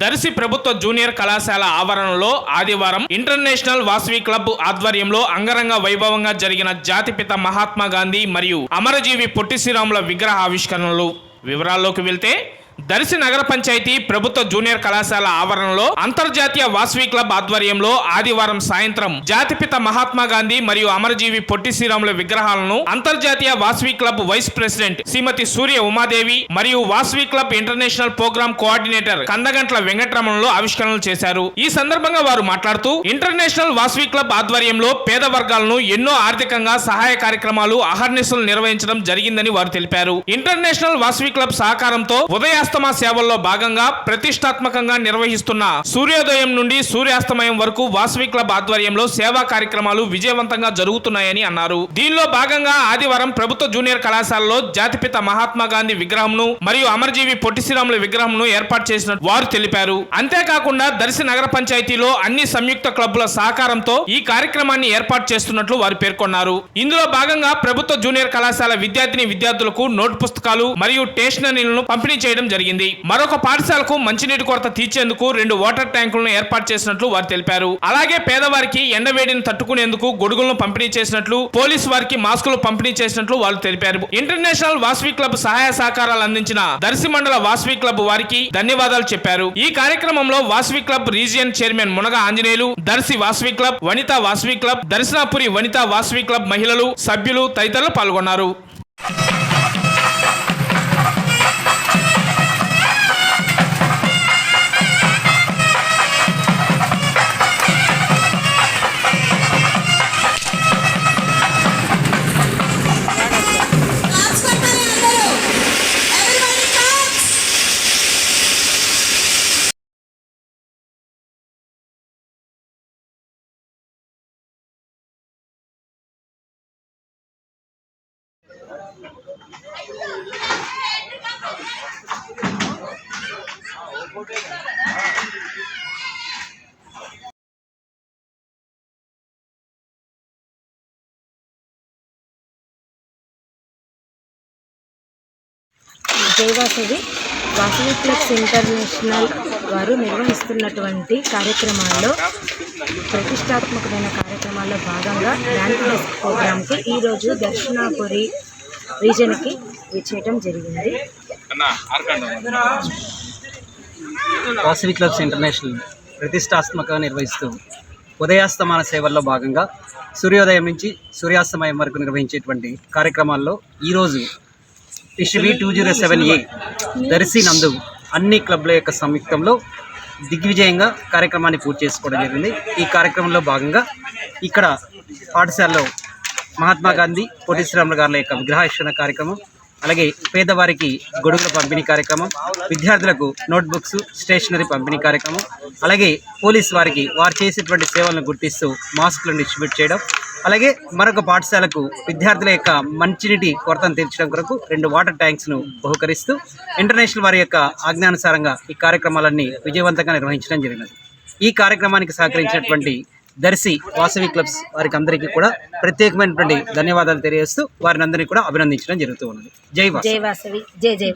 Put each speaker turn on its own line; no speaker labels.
దర్శి ప్రభుత్వ జూనియర్ కళాశాల ఆవరణలో ఆదివారం ఇంటర్నేషనల్ వాసవి క్లబ్ ఆధ్వర్యంలో అంగరంగ వైభవంగా జరిగిన జాతిపిత మహాత్మా గాంధీ మరియు అమరజీవి పొట్టి శ్రీరాముల విగ్రహ ఆవిష్కరణలు వివరాల్లోకి వెళ్తే దర్శి నగర పంచాయతీ ప్రభుత్వ జూనియర్ కళాశాల ఆవరణలో అంతర్జాతీయ వాస్వి క్లబ్ ఆధ్వర్యంలో ఆదివారం సాయంత్రం జాతిపిత మహాత్మా గాంధీ మరియు అమరజీవి పొట్టి శ్రీరాముల విగ్రహాలను అంతర్జాతీయ Vasavi club vice president Shrimati Surya Umadevi మరియు Vasavi club international program coordinator Kandagantla వెంకటరమణలో ఆవిష్కరణలు చేశారు. ఈ సందర్భంగా వారు మాట్లాడుతూ ఇంటర్నేషనల్ వాస్వి క్లబ్ ఆధ్వర్యంలో పేద వర్గాలను ఎన్నో ఆర్థికంగా సహాయ కార్యక్రమాలు అహర్నిశలు నిర్వహించడం జరిగిందని వారు తెలిపారు. ఇంటర్నేషనల్ వాస్వి క్లబ్ సహకారంతో సూర్యాస్తమ సేవల్లో భాగంగా ప్రతిష్టాత్మకంగా నిర్వహిస్తున్న సూర్యోదయం నుండి సూర్యాస్తమయం వరకు వాసవి క్లబ్ ఆధ్వర్యంలో సేవా కార్యక్రమాలు విజయవంతంగా జరుగుతున్నాయని అన్నారు. దీనిలో భాగంగా ఆదివారం ప్రభుత్వ జూనియర్ కళాశాలలో జాతిపిత మహాత్మా గాంధీ విగ్రహంను మరియు అమరజీవి పొట్టి శ్రీరాముల విగ్రహంను ఏర్పాటు చేసినట్టు వారు తెలిపారు. అంతేకాకుండా దర్శి నగర పంచాయతీలో అన్ని సంయుక్త క్లబ్ల సహకారంతో ఈ కార్యక్రమాన్ని ఏర్పాటు చేస్తున్నట్లు వారు పేర్కొన్నారు. ఇందులో భాగంగా ప్రభుత్వ జూనియర్ కళాశాల విద్యార్థిని విద్యార్థులకు నోట్ పుస్తకాలు మరియు స్టేషనరీలను పంపిణీ చేయడం జరిగింది. జరిగింది. మరొక పాఠశాలకు మంచినీటి కొరత తీర్చేందుకు రెండు వాటర్ ట్యాంకులను ఏర్పాటు చేసినట్లు వారు తెలిపారు. అలాగే పేదవారికి ఎండవేడిని తట్టుకునేందుకు గొడుగులను పంపిణీ చేసినట్లు పోలీస్ వారికి మాస్కులు పంపిణీ చేసినట్లు వాళ్ళు తెలిపారు. ఇంటర్నేషనల్ వాస్వి క్లబ్ సహాయ సహకారాలు అందించిన దర్శి మండల వాస్వి క్లబ్ వారికి ధన్యవాదాలు చెప్పారు. ఈ కార్యక్రమంలో Vasvi club region chairman Munaga Anjaneyulu Darsi Vasavi club Vanitha Vasavi club Darshanapuri Vanitha Vasavi club మహిళలు సభ్యులు తదితరులు పాల్గొన్నారు.
జయవాసవి వాసవి ప్లస్ ఇంటర్నేషనల్ వారు నిర్వహిస్తున్నటువంటి కార్యక్రమాల్లో ప్రతిష్టాత్మకమైన కార్యక్రమాల్లో భాగంగా ర్యాంక్ డెస్క్ ప్రోగ్రామ్కి ఈరోజు దక్షిణాపురి రీజన్కి విచ్చేయటం జరిగింది.
వాసవి క్లబ్స్ ఇంటర్నేషనల్ ప్రతిష్టాత్మకంగా నిర్వహిస్తూ ఉదయాస్తమాన సేవల్లో భాగంగా సూర్యోదయం నుంచి సూర్యాస్తమయం వరకు నిర్వహించేటువంటి కార్యక్రమాల్లో ఈరోజు టిషిబి two zero seven A Darsi నందు అన్ని క్లబ్ల యొక్క సంయుక్తంలో దిగ్విజయంగా కార్యక్రమాన్ని పూర్తి చేసుకోవడం జరిగింది. ఈ కార్యక్రమంలో భాగంగా ఇక్కడ పాఠశాలలో మహాత్మా గాంధీ పొట్టి శ్రీరాములు గారుల యొక్క విగ్రహావిష్కరణ కార్యక్రమం అలాగే పేదవారికి గొడుగుల పంపిణీ కార్యక్రమం విద్యార్థులకు నోట్బుక్స్ స్టేషనరీ పంపిణీ కార్యక్రమం అలాగే పోలీస్ వారికి వారు చేసేటువంటి సేవలను గుర్తిస్తూ మాస్కులను డిస్ట్రిబ్యూట్ చేయడం అలాగే మరొక పాఠశాలకు విద్యార్థుల యొక్క మంచినీటి కొరతను తీర్చడం కొరకు రెండు వాటర్ ట్యాంక్స్ను బహుకరిస్తూ ఇంటర్నేషనల్ వారి యొక్క ఆజ్ఞానుసారంగా ఈ కార్యక్రమాలన్నీ విజయవంతంగా నిర్వహించడం జరిగినది. ఈ కార్యక్రమానికి సహకరించినటువంటి దర్శి వాసవి క్లబ్స్ వారికి అందరికీ కూడా ప్రత్యేకమైనటువంటి ధన్యవాదాలు తెలియజేస్తూ వారిని అందరినీ కూడా అభినందించడం జరుగుతూ ఉన్నది. జై వాసవి.
జై వాసవి. జై జై